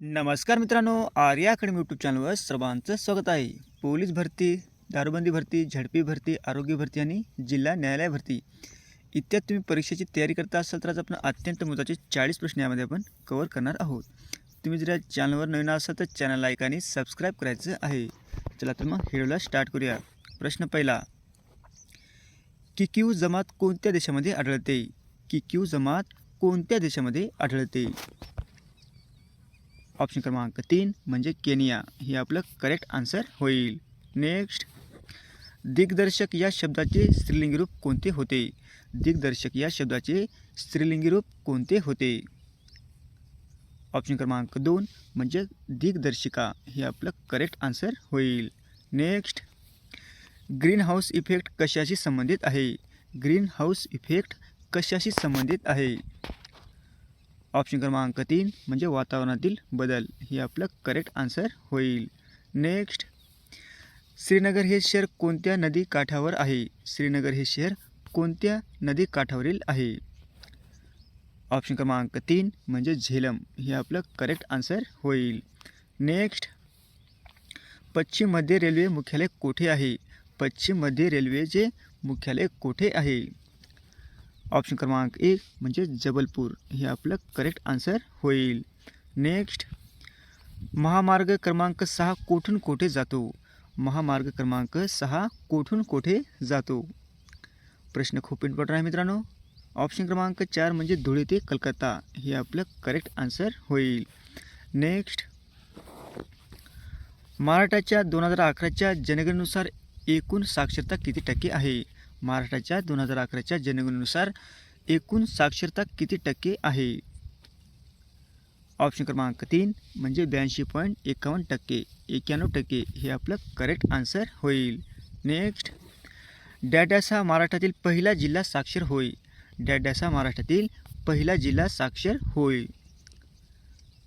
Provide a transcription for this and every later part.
नमस्कार मित्रांनो Arya academy YouTube चॅनलवर सर्वांचं स्वागत आहे. पोलीस भरती दारूबंदी भरती झडपी भरती आरोग्य भरती आणि जिल्हा न्यायालय भरती. इत्यादी तुम्ही परीक्षेची तयारी करता असाल तर आज आपण अत्यंत महत्त्वाचे चाळीस प्रश्न यामध्ये आपण कवर करणार आहोत. तुम्ही जर या चॅनलवर नवीन असाल तर चॅनल लाईक आणि सबस्क्राईब करायचं आहे. चला तर मग व्हिडिओला स्टार्ट करूया. प्रश्न पहिला. किक्यू जमात कोणत्या देशामध्ये आढळते? किक्यू जमात कोणत्या देशामध्ये आढळते? ऑप्शन क्रमांक तीन म्हणजे केनिया. हे आपलं करेक्ट आन्सर होईल. नेक्स्ट दिग्दर्शक या शब्दाचे स्त्रीलिंगी रूप कोणते होते? दिग्दर्शक या शब्दाचे स्त्रीलिंगी रूप कोणते होते? ऑप्शन क्रमांक दोन म्हणजे दिग्दर्शिका. हे आपलं करेक्ट आन्सर होईल. नेक्स्ट ग्रीन हाऊस इफेक्ट कशाशी संबंधित आहे? ग्रीन हाऊस इफेक्ट कशाशी संबंधित आहे? ऑप्शन क्रमांक तीन म्हणजे वातावरणातील बदल. हे आपलं करेक्ट आन्सर होईल. नेक्स्ट श्रीनगर हे शहर कोणत्या नदी काठावर आहे? श्रीनगर हे शहर कोणत्या नदी काठावरील आहे? ऑप्शन क्रमांक तीन म्हणजे झेलम. हे आपलं करेक्ट आन्सर होईल. नेक्स्ट पश्चिम मध्य रेल्वे मुख्यालय कोठे आहे? पश्चिम मध्य रेल्वेचे मुख्यालय कोठे आहे? ऑप्शन क्रमांक एक म्हणजे जबलपूर. हे आपलं करेक्ट आन्सर होईल. नेक्स्ट महामार्ग क्रमांक सहा कोठून कोठे जातो? महामार्ग क्रमांक सहा कोठून कोठे जातो? प्रश्न खूप इम्पॉर्टंट आहे मित्रांनो. ऑप्शन क्रमांक चार म्हणजे धुळे ते कलकत्ता. हे आपलं करेक्ट आन्सर होईल. नेक्स्ट महाराष्ट्राच्या दोन हजार अकराच्या जनगणनेनुसार एकूण साक्षरता किती टक्के आहे? महाराष्ट्राच्या दोन हजार अकराच्या जनगणनेनुसार एकूण साक्षरता किती टक्के आहे? ऑप्शन क्रमांक तीन म्हणजे ब्याऐंशी पॉईंट एकावन्न टक्के एक्याण्णव टक्के हे आपलं करेक्ट आन्सर होईल. नेक्स्ट डॅडॅस हा महाराष्ट्रातील पहिला जिल्हा साक्षर होय. डॅडॅस हा महाराष्ट्रातील पहिला जिल्हा साक्षर होय.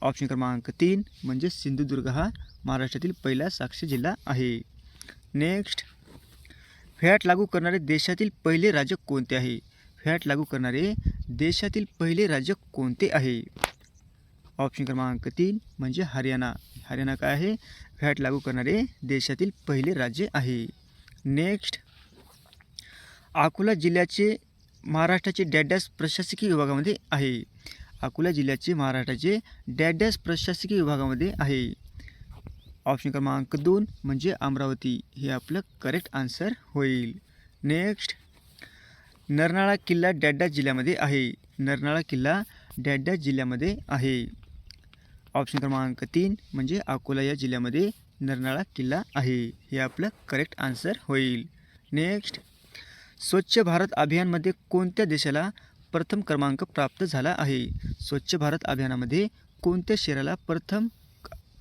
ऑप्शन क्रमांक तीन म्हणजे सिंधुदुर्ग हा महाराष्ट्रातील पहिला साक्षर जिल्हा आहे. नेक्स्ट फॅट लागू करणारे देशातील पहिले राज्य कोणते आहे? फॅट लागू करणारे देशातील पहिले राज्य कोणते आहे? ऑप्शन क्रमांक तीन म्हणजे हरियाणा. हरियाणा काय आहे? फॅट लागू करणारे देशातील पहिले राज्य आहे. नेक्स्ट अकोला जिल्ह्याचे महाराष्ट्राचे डॅडॅस प्रशासकीय विभागामध्ये आहे. अकोला जिल्ह्याचे महाराष्ट्राचे डॅडॅस प्रशासकीय विभागामध्ये आहे. ऑप्शन क्रमांक दोन म्हणजे अमरावती. हे आपलं करेक्ट आन्सर होईल. नेक्स्ट नरनाळा किल्ला डॅड्डा जिल्ह्यामध्ये आहे. नरनाळा किल्ला डॅड्डा जिल्ह्यामध्ये आहे. ऑप्शन क्रमांक तीन म्हणजे अकोला या जिल्ह्यामध्ये नरनाळा किल्ला आहे. हे आपलं करेक्ट आन्सर होईल. नेक्स्ट स्वच्छ भारत अभियानमध्ये कोणत्या देशाला प्रथम क्रमांक प्राप्त झाला आहे? स्वच्छ भारत अभियानामध्ये कोणत्या शहराला प्रथम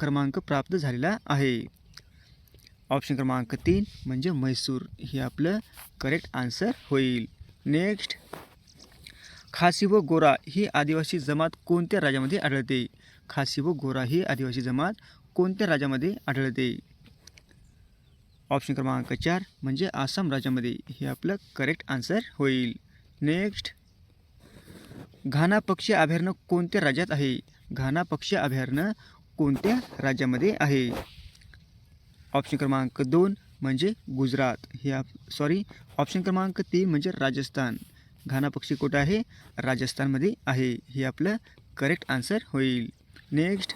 क्रमांक प्राप्त झालेला आहे. ऑप्शन क्रमांक तीन म्हणजे म्हैसूर. हे आपलं करेक्ट आन्सर होईल. नेक्स्ट खासी व गोरा ही आदिवासी जमात कोणत्या राज्यामध्ये आढळते? खासी व गोरा ही आदिवासी जमात कोणत्या राज्यामध्ये आढळते? ऑप्शन क्रमांक चार म्हणजे आसाम राज्यामध्ये. हे आपलं करेक्ट आन्सर होईल. नेक्स्ट घाना पक्षी अभयारण्य कोणत्या राज्यात आहे? घाना पक्षी अभयारण्य कोणत्या राज्यामध्ये आहे? ऑप्शन क्रमांक दोन म्हणजे गुजरात. हे आप सॉरी ऑप्शन क्रमांक तीन म्हणजे राजस्थान. घाना पक्षी कुठं आहे? राजस्थानमध्ये आहे. हे आपलं करेक्ट आन्सर होईल. नेक्स्ट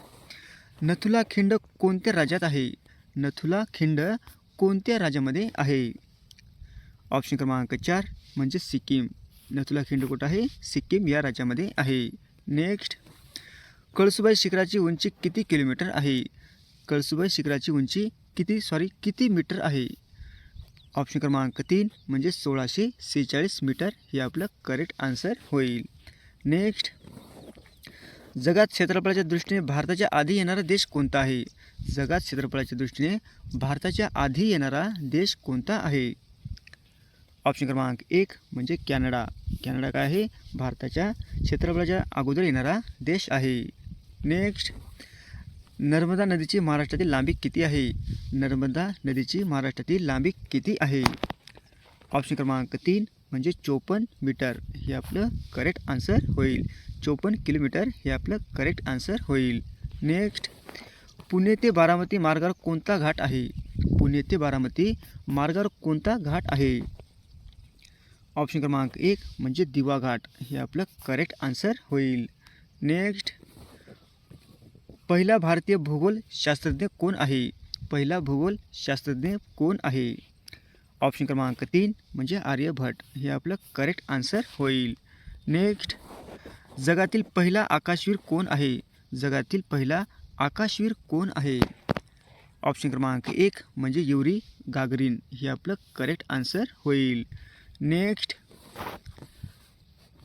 नथुला खिंड कोणत्या राज्यात आहे? नथुला खिंड कोणत्या राज्यामध्ये आहे? ऑप्शन क्रमांक चार म्हणजे सिक्कीम. नथुला खिंड कुठं आहे? सिक्कीम या राज्यामध्ये आहे. नेक्स्ट कळसुबाई शिखराची उंची किती किलोमीटर आहे? कळसुबाई शिखराची उंची किती सॉरी किती मीटर आहे? ऑप्शन क्रमांक तीन म्हणजे सोळाशे सेहेचाळीस मीटर हे आपलं करेक्ट आन्सर होईल. नेक्स्ट जगात क्षेत्रफळाच्या दृष्टीने भारताच्या आधी येणारा देश कोणता आहे? जगात क्षेत्रफळाच्या दृष्टीने भारताच्या आधी येणारा देश कोणता आहे? ऑप्शन क्रमांक एक म्हणजे कॅनडा. कॅनडा काय आहे? भारताच्या क्षेत्रफळाच्या अगोदर येणारा देश आहे. नेक्स्ट नर्मदा नदीची महाराष्ट्रातील लांबी किती आहे? नर्मदा नदीची महाराष्ट्रातील लांबी किती आहे? ऑप्शन क्रमांक तीन म्हणजे चोपन्न मीटर हे आपलं करेक्ट आन्सर होईल. चोपन्न किलोमीटर हे आपलं करेक्ट आन्सर होईल. नेक्स्ट पुणे ते बारामती मार्गावर कोणता घाट आहे? पुणे ते बारामती मार्गावर कोणता घाट आहे? ऑप्शन क्रमांक एक म्हणजे दिवा घाट हे आपलं करेक्ट आन्सर होईल. नेक्स्ट पहिला भारतीय भूगोल शास्त्रज्ञ कोण आहे? पहिला भूगोल शास्त्रज्ञ कोण आहे? ऑप्शन क्रमांक तीन म्हणजे आर्यभट हे आपलं करेक्ट आन्सर होईल. नेक्स्ट जगातील पहिला आकाशवीर कोण आहे? जगातील पहिला आकाशवीर कोण आहे? ऑप्शन क्रमांक एक म्हणजे युरी गागरीन. हे आपलं करेक्ट आन्सर होईल. नेक्स्ट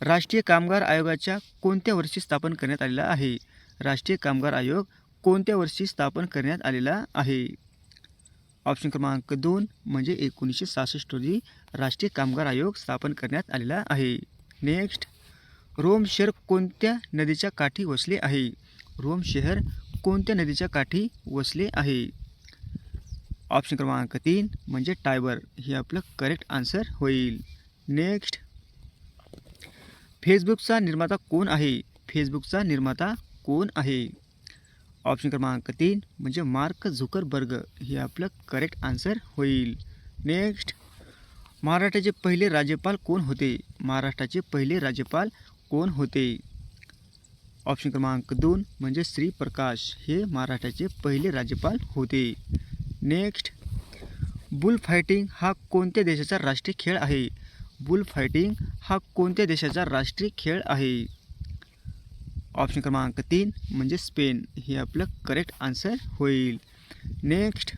राष्ट्रीय कामगार आयोगाच्या कोणत्या वर्षी स्थापन करण्यात आलेला आहे? राष्ट्रीय कामगार आयोग कोणत्या वर्षी स्थापन करण्यात आलेला आहे? ऑप्शन क्रमांक दोन म्हणजे एकोणीसशे सहासष्ट रोजी राष्ट्रीय कामगार आयोग स्थापन करण्यात आलेला आहे. नेक्स्ट रोम शहर कोणत्या नदीच्या काठी वसले आहे? रोम शहर कोणत्या नदीच्या काठी वसले आहे? ऑप्शन क्रमांक तीन म्हणजे टायबर हे आपलं करेक्ट आन्सर होईल. नेक्स्ट फेसबुकचा निर्माता कोण आहे? फेसबुकचा निर्माता कोण आहे? ऑप्शन क्रमांक तीन म्हणजे मार्क झुकरबर्ग. हे आपलं करेक्ट आन्सर होईल. नेक्स्ट महाराष्ट्राचे पहिले राज्यपाल कोण होते? महाराष्ट्राचे पहिले राज्यपाल कोण होते? ऑप्शन क्रमांक दोन म्हणजे श्री प्रकाश. हे महाराष्ट्राचे पहिले राज्यपाल होते. नेक्स्ट बुल फायटिंग हा कोणत्या देशाचा राष्ट्रीय खेळ आहे? बुल फायटिंग हा कोणत्या देशाचा राष्ट्रीय खेळ आहे? ऑप्शन क्रमांक तीन म्हणजे स्पेन हे आपलं करेक्ट आन्सर होईल. नेक्स्ट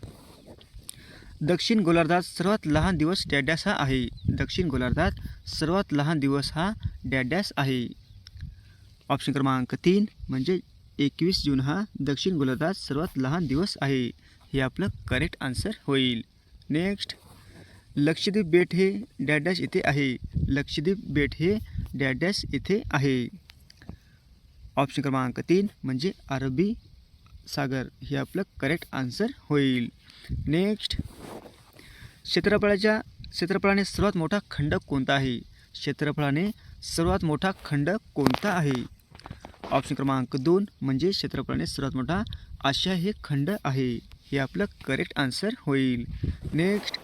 दक्षिण गोलार्धात सर्वात लहान दिवस डॅडॅस हा आहे. दक्षिण गोलार्धात सर्वात लहान दिवस हा डॅडॅस आहे. ऑप्शन क्रमांक तीन म्हणजे एकवीस जून हा दक्षिण गोलार्धात सर्वात लहान दिवस आहे. हे आपलं करेक्ट आन्सर होईल. नेक्स्ट लक्षद्वीप बेट हे डॅडॅश येथे आहे. लक्षद्वीप बेट हे डॅडॅश येथे आहे. ऑप्शन क्रमांक तीन म्हणजे अरबी सागर. हे आपलं करेक्ट आन्सर होईल. नेक्स्ट क्षेत्रफळाच्या क्षेत्रफळाने सर्वात मोठा खंड कोणता आहे? क्षेत्रफळाने सर्वात मोठा खंड कोणता आहे? ऑप्शन क्रमांक दोन म्हणजे क्षेत्रफळाने सर्वात मोठा आशिया हे खंड आहे. हे आपलं करेक्ट आन्सर होईल. नेक्स्ट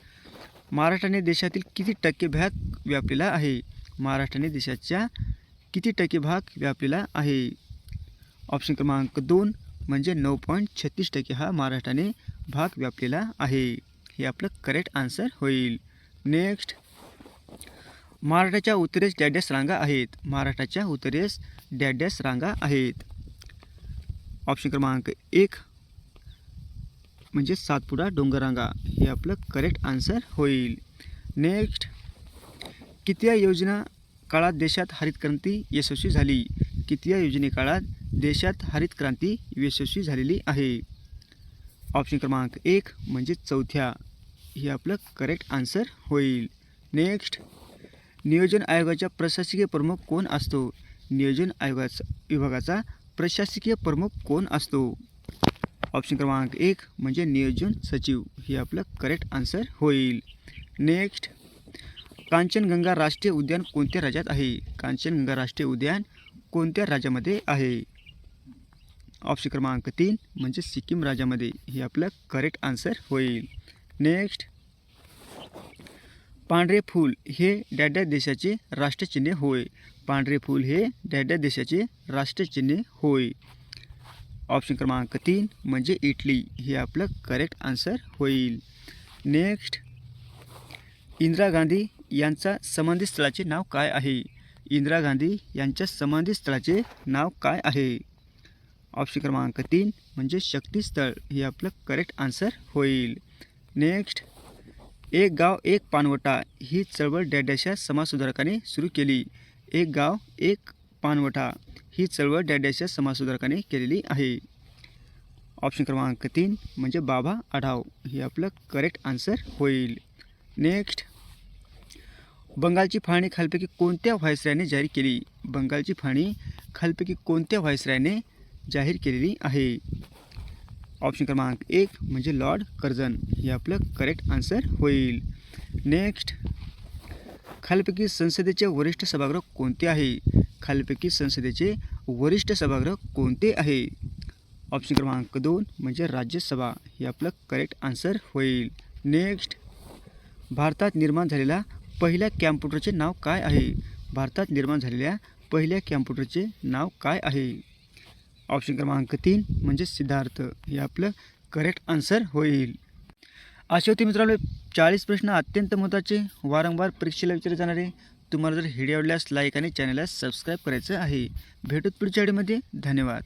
महाराष्ट्राने देशातील किती टक्के भाग व्यापलेला आहे? महाराष्ट्राने देशाच्या किती टक्के भाग व्यापलेला आहे? ऑप्शन क्रमांक दोन म्हणजे नऊ पॉईंट छत्तीस टक्के हा महाराष्ट्राने भाग व्यापलेला आहे. हे आपलं करेक्ट आन्सर होईल. नेक्स्ट महाराष्ट्राच्या उत्तरेस डॅडॅस रांगा आहेत महाराष्ट्राच्या उत्तरेस डॅडॅस रांगा आहेत. ऑप्शन क्रमांक एक म्हणजे सातपुडा डोंगररांगा हे आपलं करेक्ट आन्सर होईल. नेक्स्ट किती योजना काळात देशात हरित क्रांती यशस्वी झाली? कितव्या योजने काळात देशात हरित क्रांती यशस्वी झालेली आहे? ऑप्शन क्रमांक एक म्हणजे चौथ्या. हे आपलं करेक्ट आन्सर होईल. नेक्स्ट नियोजन आयोगाच्या प्रशासकीय प्रमुख कोण असतो? नियोजन आयोगाचा विभागाचा प्रशासकीय प्रमुख कोण असतो? ऑप्शन क्रमांक एक म्हणजे नियोजन सचिव. हे आपलं करेक्ट आन्सर होईल. नेक्स्ट कांचनगंगा राष्ट्रीय उद्यान कोणत्या राज्यात आहे? कांचनगंगा राष्ट्रीय उद्यान कोणत्या राज्यामध्ये आहे? ऑप्शन क्रमांक तीन म्हणजे सिक्कीम राज्यामध्ये. हे आपलं करेक्ट आन्सर होईल. नेक्स्ट पांढरे फूल हे डॅड्या देशाचे राष्ट्रचिन्ह होय. पांढरे फूल हे डॅड्या देशाचे राष्ट्रचिन्ह होय. ऑप्शन क्रमांक तीन म्हणजे इटली. हे आपलं करेक्ट आन्सर होईल. नेक्स्ट इंदिरा गांधी यांचा संबंधित स्थळाचे नाव काय आहे? इंदिरा गांधी यांच्या समाधी स्थळाचे नाव काय आहे? ऑप्शन क्रमांक तीन म्हणजे शक्तीस्थळ हे आपलं करेक्ट आन्सर होईल. नेक्स्ट एक गाव एक पानवटा. ही चळवळ डॅडॅशा समाजसुधारकाने सुरू केली. एक गाव एक पानवटा. ही चळवळ डॅडॅशा समाजसुधारकाने केलेली आहे. ऑप्शन क्रमांक तीन म्हणजे बाबा आढाव. हे आपलं करेक्ट आन्सर होईल. नेक्स्ट बंगालची फाळणी खालपैकी कोणत्या व्हायसरायने जाहीर केली? बंगालची फाळणी खालपैकी कोणत्या व्हायसरायने जाहीर केलेली आहे? ऑप्शन क्रमांक एक म्हणजे लॉर्ड कर्जन हे आपलं करेक्ट आन्सर होईल. नेक्स्ट खालपैकी संसदेचे वरिष्ठ सभागृह कोणते आहे? खालपैकी संसदेचे वरिष्ठ सभागृह कोणते आहे? ऑप्शन क्रमांक दोन म्हणजे राज्यसभा. हे आपलं करेक्ट आन्सर होईल. नेक्स्ट भारतात निर्माण झालेला पहिल्या कॅम्प्युटरचे नाव काय आहे? भारतात निर्माण झालेल्या पहिल्या कॅम्प्युटरचे नाव काय आहे? ऑप्शन क्रमांक तीन म्हणजे सिद्धार्थ. हे आपलं करेक्ट आन्सर होईल. असे होते मित्रांनो चाळीस प्रश्न अत्यंत महत्त्वाचे. वारंवार परीक्षेला विचारले जाणारे. तुम्हाला जर व्हिडिओ आवडल्यास लाईक आणि चॅनलला सबस्क्राईब करायचं आहे. भेटूत पुढच्या आडीमध्ये धन्यवाद.